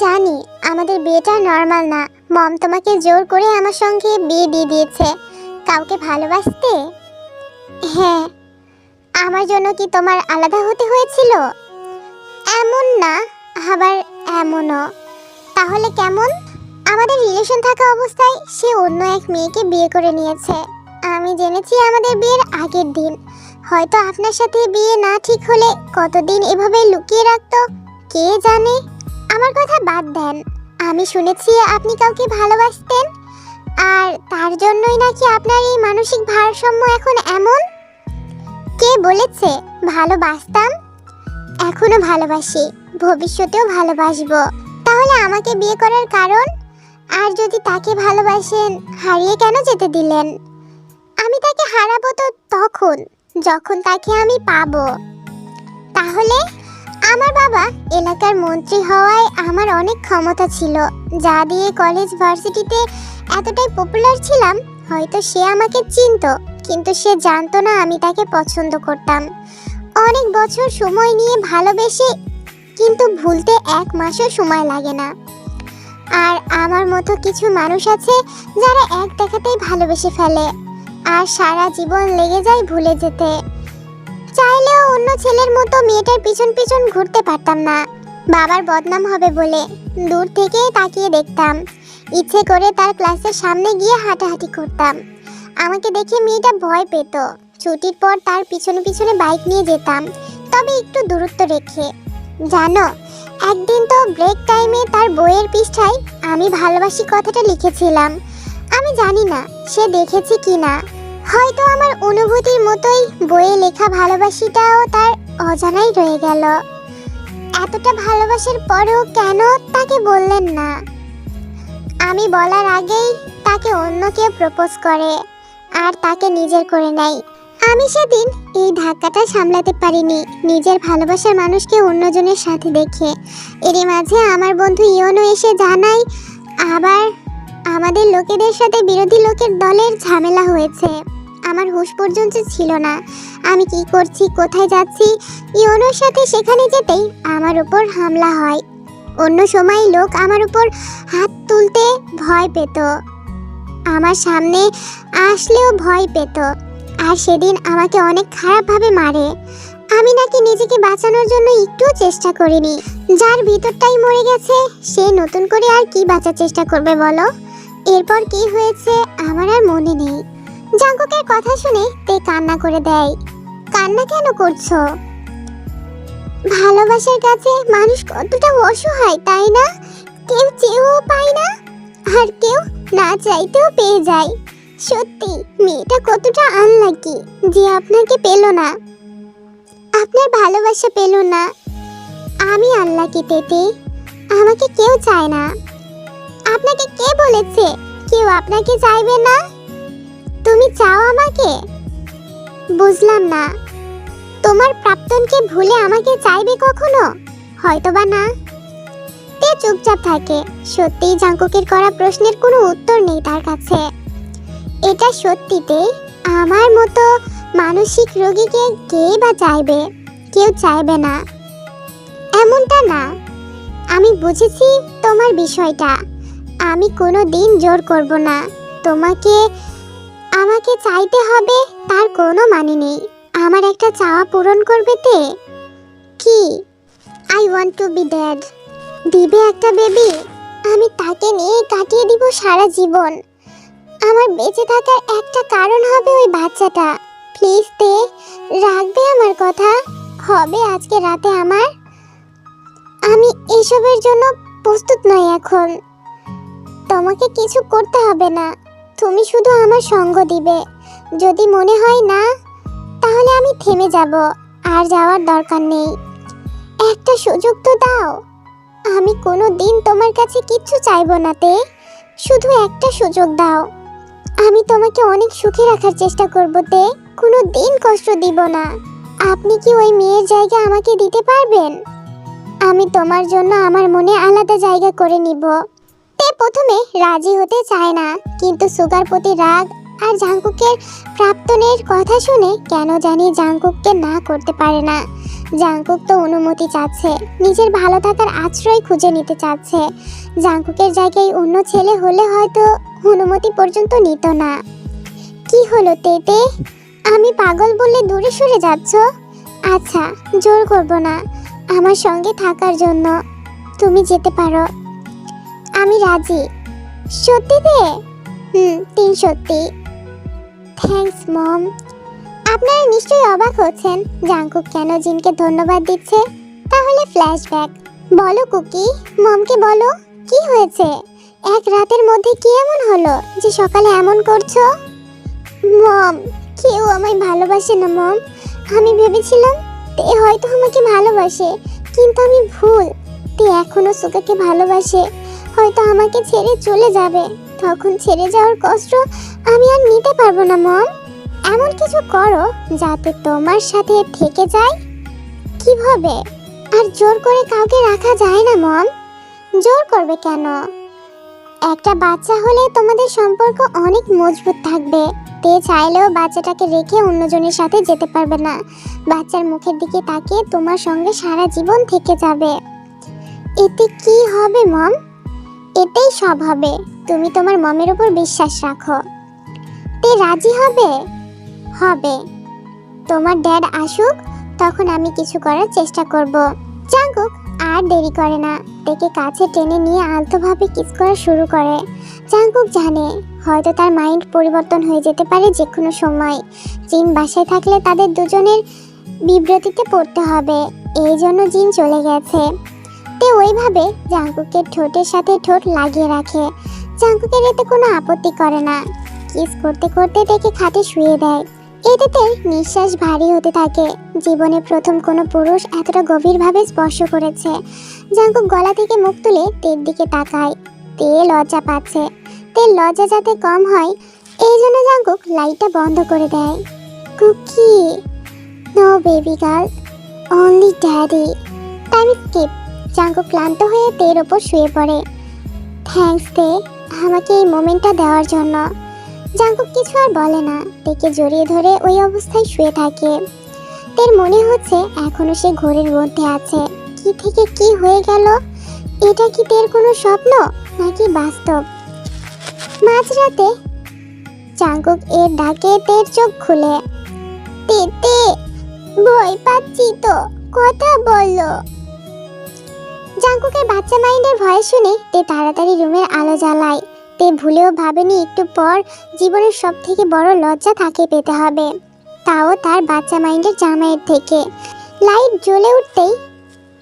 জানি, আমাদের বিয়েটা নর্মাল না। মম তোমাকে জোর করে আমার সঙ্গে বিয়ে দিয়ে দিয়েছে। কাউকে ভালোবাসতে? হ্যাঁ। আমার জন্য কি তোমার আলাদা হতে হয়েছিল? এমন না, আবার এমনও। তাহলে কেমন? আমাদের রিলেশন থাকা অবস্থায় সে অন্য এক মেয়েকে বিয়ে করে নিয়েছে। আমি জেনেছি আমাদের বিয়ের আগের দিন। হয়তো আপনার সাথে বিয়ে না ঠিক হলে কতদিন এভাবে লুকিয়ে রাখতো? কে জানে? আমার কথা বাদ দেন। আমি শুনেছি আপনি কাউকে ভালোবাসতেন। আর তার জন্যই নাকি আপনার এই মানসিক ভারসাম্য এখন এমন? কে বলেছে, ভালোবাসতাম? এখনও ভালোবাসি, ভবিষ্যতেও ভালোবাসবো। তাহলে আমাকে বিয়ে করার কারণ? আর যদি তাকে ভালোবাসেন, হারিয়ে কেন যেতে দিলেন? আমি তাকে হারাবো তো তখন, যখন তাকে আমি পাবো। তাহলে আমার বাবা এলাকার মন্ত্রী হওয়ায় আমার অনেক ক্ষমতা ছিল। যা দিয়ে কলেজ ভার্সিটিতে এতটাই পপুলার ছিলাম, হয়তো সে আমাকে চিনতো, কিন্তু সে জানতো না আমি তাকে পছন্দ করতাম। অনেক বছর সময় নিয়ে ভালোবেসে, কিন্তু ভুলতে এক মাসও সময় লাগে না। আর আমার মতো কিছু মানুষ আছে যারা এক দেখাতেই ভালোবেসে ফেলে, আর সারা জীবন লেগে যায় ভুলে যেতে। অন্য ছেলের মতো মেয়েটার পিছন পিছন ঘুরতে পারতাম না। বাবার বদনাম হবে বলে দূর থেকে তাকিয়ে দেখতাম। ইচ্ছে করে তার ক্লাসের সামনে গিয়ে হাঁটাহাঁটি করতাম। আমাকে দেখে মেয়েটা ভয় পেত। ছুটির পর তার পিছনে পিছনে বাইক নিয়ে যেতাম, তবে একটু দূরত্ব রেখে। জানো, একদিন তো ব্রেক টাইমে তার বইয়ের পৃষ্ঠায় আমি ভালোবাসি কথাটা লিখেছিলাম। আমি জানি না সে দেখেছে কি না হয়তো আমার অনুভূতির মতোই বইয়ে লেখা ভালোবাসিটাও তার অজানাই রয়ে গেল। এতটা ভালোবাসার পরেও কেন তাকে বললেন না? আমি বলার আগেই তাকে অন্য কেউ প্রপোজ করে, আর তাকে নিজের করে নেয়। আমি সেদিন এই ধাক্কাটা সামলাতে পারিনি, নিজের ভালোবাসার মানুষকে অন্যজনের সাথে দেখে। এরই মাঝে আমার বন্ধু ইয়নো এসে জানায়, আবার আমাদের লোকেদের সাথে বিরোধী লোকের দলের ঝামেলা হয়েছে। আমার হুঁশ পর্যন্ত ছিল না। আমি কি করছি, কোথায় যাচ্ছি? ইয়নোর সাথে সেখানে যেতেই আমার উপর হামলা হয়। অন্য সময় লোক আমার উপর হাত তুলতে ভয় পেত। আমার সামনে আসলেও ভয় পেত। আর সেদিন আমাকে অনেক খারাপভাবে মারে। আমি নাকি নিজেকে বাঁচানোর জন্য একটু চেষ্টা করিনি। যার ভিতরটাই মরে গেছে, সে নতুন করে আর কি বাঁচার চেষ্টা করবে বলো? এরপর কি হয়েছে আমার আর মনে নেই। জাঙ্কুকের কথা শুনে তে কান্না করে দেয়। কান্না কেন করছ? ভালোবাসার কাছে মানুষ কতটা অসহায়, তাই না? কেউ চেয়েও পায় না, আর কেউ না চাইতেও পেয়ে যায়। সত্যি, মেয়েটা কতটা আনলাকি যে আপনাকে পেল না। আপনার ভালোবাসা পেল না। আমি আনলাকি পেতে আমাকে কেউ চায় না। আপনাকে কে বলেছে? কেউ আপনাকে চাইবে না? তুমি চাও আমাকে? বুঝলাম না। তোমার প্রাক্তনকে ভুলে আমাকে চাইবে কখনো? হয়তোবা না। তে চুপচাপ থাকে। সত্যিই জাঙ্কুকের করা প্রশ্নের কোনো উত্তর নেই তার কাছে। এটা সত্যিতে আমার মতো মানসিক রোগীকে কে বা চাইবে? কেউ চাইবে না। এমনটা না। আমি বুঝেছি তোমার বিষয়টা। আমি কোনো দিন জোর করব না। তোমাকে আমাকে চাইতে হবে, তার কোনো মানে নেই। আমার একটা চাওয়া পূরণ করবে তে। কি? I want to be dad দিবে একটা বেবি আমি তাকে নিয়ে কাটিয়ে দিব সারা জীবন। আমার বেঁচে থাকার একটা কারণ হবে ওই বাচ্চাটা। প্লিজ তে, রাখবে আমার কথা? হবে আজকে রাতে আমার? আমি এসবের জন্য প্রস্তুত নই এখন। তোমাকে কিছু করতে হবে না। তুমি শুধু আমার সঙ্গ দিবে। যদি মনে হয় না, তাহলে আমি থেমে যাব, আর যাওয়ার দরকার নেই। একটা সুযোগ তো দাও। আমি কোনো দিন তোমার কাছে কিচ্ছু চাইব না তে। শুধু একটা সুযোগ দাও। আমি তোমাকে অনেক সুখে রাখার চেষ্টা করব তে। কোনো দিন কষ্ট দিব না। আপনি কি ওই মেয়ের জায়গা আমাকে দিতে পারবেন? আমি তোমার জন্য আমার মনে আলাদা জায়গা করে নিব। তে প্রথমে রাজি হতে চায় না, কিন্তু সুগার প্রতি রাগ আর জাঙ্কুকের প্রাপ্তনের কথা শুনে কেন জানি জাঙ্কুককে না করতে পারে না। জাঙ্কুক তো অনুমতি চাচ্ছে, নিজের ভালো থাকার আশ্রয় খুঁজে নিতে চাচ্ছে। জাঙ্কুকের জায়গায় অন্য ছেলে হলে হয়তো অনুমতি পর্যন্ত নিত না। কি হলো তেতে? আমি পাগল বললে দূরে সরে যাচ্ছ? আচ্ছা জোর করব না, আমার সঙ্গে থাকার জন্য। তুমি যেতে পারো। আমি রাজি। সত্যি রে? হুম, তিন সত্যি। থ্যাঙ্কস মম আপনারা নিশ্চয়ই অবাক হচ্ছেন জাঙ্কুক কেন জিনকে ধন্যবাদ দিচ্ছে? তাহলে ফ্ল্যাশব্যাক বলো কুকি, মমকে বলো, কি হয়েছে? এক রাতের মধ্যে কি এমন হলো যে সকালে এমন করছ? মম, কেউ আমায় ভালোবাসে না, মম। আমি ভেবেছিলাম তে হয়তো আমাকে ভালোবাসে, কিন্তু আমি ভুল। তে এখনও সুকাকে ভালোবাসে। হয়তো আমাকে ছেড়ে চলে যাবে। তখন ছেড়ে যাওয়ার কষ্ট আমি আর নিতে পারব না, মম। এমন কিছু করো যাতে তোমার সাথে থেকে যায়। কীভাবে? আর জোর করে কাউকে রাখা যায় না, মম। জোর করবে কেন? একটা বাচ্চা হলে তোমাদের সম্পর্ক অনেক মজবুত থাকবে। তে চাইলেও বাচ্চাটাকে রেখে অন্যজনের সাথে যেতে পারবে না। বাচ্চার মুখের দিকে তাকিয়ে তোমার সঙ্গে সারা জীবন থেকে যাবে। এতে কি হবে, মম? এতেই সব হবে। তুমি তোমার মমের উপর বিশ্বাস রাখো। তে রাজি হবে? হবে। তোমার ড্যাড আসুক, তখন আমি কিছু করার চেষ্টা করব। জাঙ্কুক আর দেরি করে না। তেকে কাছে টেনে নিয়ে আলতোভাবে কিস করা শুরু করে। জাঙ্কুক জানে, হয়তো তার মাইন্ড পরিবর্তন হয়ে যেতে পারে যে কোনো সময়। জিন বাসায় থাকলে তাদের দুজনের বিব্রতিতে পড়তে হবে। এই জন্য জিন চলে গেছে। তে ওইভাবে জাঙ্কুকের ঠোঁটের সাথে ঠোঁট লাগিয়ে রাখে। জাঙ্কুকের এতে কোনো আপত্তি করে না। কিস করতে করতে তাকে খাটে শুয়ে দেয়। এতেতে নিঃশ্বাস ভারী হতে থাকে। জীবনে প্রথম কোনো পুরুষ এতটা গভীরভাবে স্পর্শ করেছে। জাঙ্কুক গলা থেকে মুখ তুলে তের দিকে তাকায়। তে লজ্জা পাচ্ছে। তের লজ্জা যাতে কম হয়, এই জন্য জাঙ্কুক লাইটটা বন্ধ করে দেয়। Cookie, no baby girl, only daddy. Time skip Jungkook ক্লান্ত হয়ে তের ওপর শুয়ে পড়ে। থ্যাঙ্কস তে, আমাকে এই মোমেন্টটা দেওয়ার জন্য। জাঙ্কুক কিছু আর বলে না, তেকে জড়িয়ে ধরে ওই অবস্থায় শুয়ে থাকে। তের মনে হচ্ছে এখনও সে ঘোরের মধ্যে আছে। কি থেকে কি হয়ে গেল? এটা কি তের কোনো স্বপ্ন, নাকি বাস্তব? মাঝরাতে জাঙ্কুক এর ডাকে তের চোখ খুলে। তেতে ভয় পাচ্ছি তো, কথা বলো। জাঙ্কুকের বাচ্চা মাইন্ডের ভয় শুনে তে তাড়াতাড়ি রুমের আলো জ্বালায়। তে ভুলেও ভাবেনি একটু পর জীবনের সব থেকে বড় লজ্জা তাকে পেতে হবে। তাও তার বাচ্চা মাইন্ডের জামাইয়ের থেকে। লাইট জ্বলে উঠতেই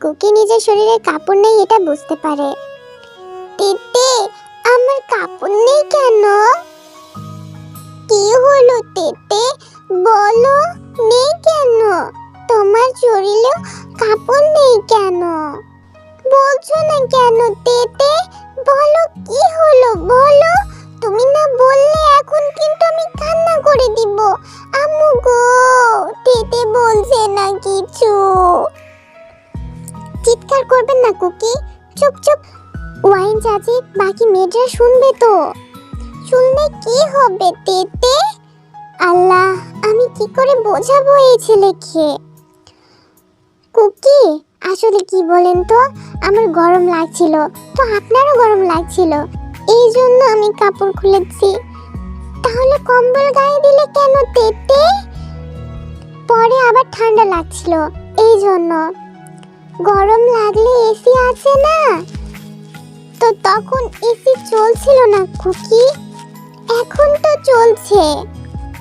কুকি নিজের শরীরে কাপড় নেই এটা বুঝতে পারে। তেতে আমার কাপড় নেই কেন? কি হলো তেতে বলো, নেই কেন? তোমার শরীরেও কাপড় নেই কেন? বলছো না কেন, তেতে? বলো কি হলো? বলো। তুমি না বললে এখন কিন্তু আমি কান্না করে দিব। আম্মু গো, তেতে বলছে না কিছু। চিৎকার করবেন না কুকি। চুপ চুপ। ওয়াইন চাচি, বাকি মেয়েরা শুনবে তো। শুনলে কি হবে, তেতে? আল্লাহ, আমি কি করে বোঝাবো এই ছেলেকে? কুকি, আসলে কি বলেন তো? আমার গরম লাগছিল, তো আপনারও গরম লাগছিল। এই জন্য আমি কাপড় খুলেছি। তাহলে কম্বল গায়ে দিলে কেন তেতে? পরে আবার ঠান্ডা লাগছিল, এই জন্য। গরম লাগলে এসি আছে না? তো তখন এসি চলছিল না খুকি এখন তো চলছে।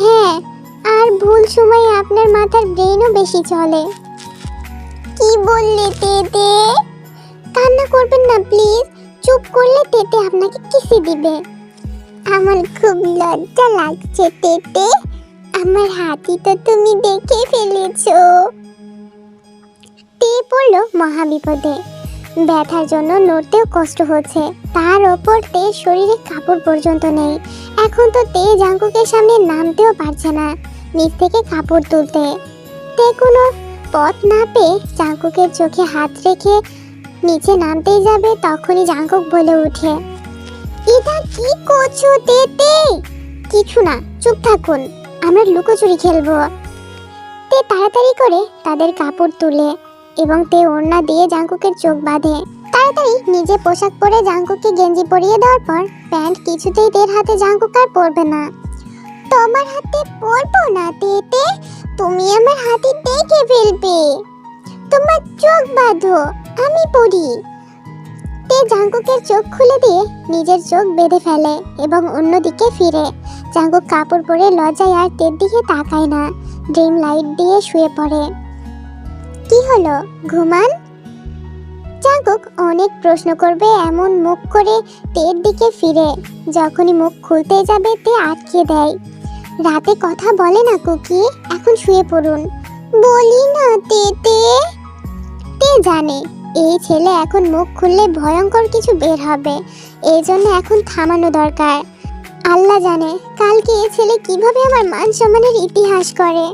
হ্যাঁ আর ভুল সময়ে আপনার মাথার ব্রেনও বেশি চলে। বললে তেতে? কান্না করবেন না, প্লিজ। চুপ করলে তেতে আপনাকে কিসে দিবে? আমার খুব লজ্জা লাগছে, তেতে। আমার হাতি তো তুমি দেখে ফেলেছো। তে পড়ল মহাবিপদে। ব্যথার জন্য নড়তেও কষ্ট হচ্ছে। তার ওপর তে শরীরে কাপড় পর্যন্ত নেই। এখন তো তে জাঙ্কুকের সামনে নামতেও পারছে না। নিচ থেকে কাপড় তুলতে। তে কোনো পথ না পেয়ে জাঙ্কুকের চোখে হাত রেখে নিচে নামতেই যাবে, তখনই জাঙ্কুক বলে ওঠে, এটা কি করছ তেতে? কিছু না, চুপ থাকুন, আমরা লুকোচুরি খেলব। তে তাড়াতাড়ি করে তাদের কাপড় তুলে এবং তে ওড়না দিয়ে জাঙ্কুকের চোখ বাঁধে। তাড়াতাড়ি নিজে পোশাক পরে জাঙ্কুককে গেঞ্জি পরিয়ে দেওয়ার পর প্যান্ট কিছুতেই তের হাতে জাঙ্কুক আর পরবে না। তোমার হাতে পড়ব না তেতে, তুমি আমার হাতে দেখে ফেলবে। তোমার চোখ বাঁধো, আমি পড়ি। তে জাঙ্কুকের চোখ খুলে দিয়ে নিজের চোখ বেঁধে ফেলে এবং অন্যদিকে ফিরে। জাঙ্কুক কাপড় পরে লজ্জায় আর তের দিকে তাকায় না, ড্রিম লাইট দিয়ে শুয়ে পড়ে। কি হলো, ঘুমান? জাঙ্কুক অনেক প্রশ্ন করবে এমন মুখ করে তের দিকে ফিরে। যখনই মুখ খুলতে যাবে, তে আটকে দেয়। রাতে কথা বলে না কুকি? এখন শুয়ে পড়ুন। বলি না তেতে তে জানে, এই ছেলে এখন মুখ খুললে ভয়ঙ্কর কিছু বের হবে। এই জন্য এখন থামানো দরকার। আল্লাহ জানে, কালকে এই ছেলে কীভাবে আমার মান সম্মানের ইতিহাস করে।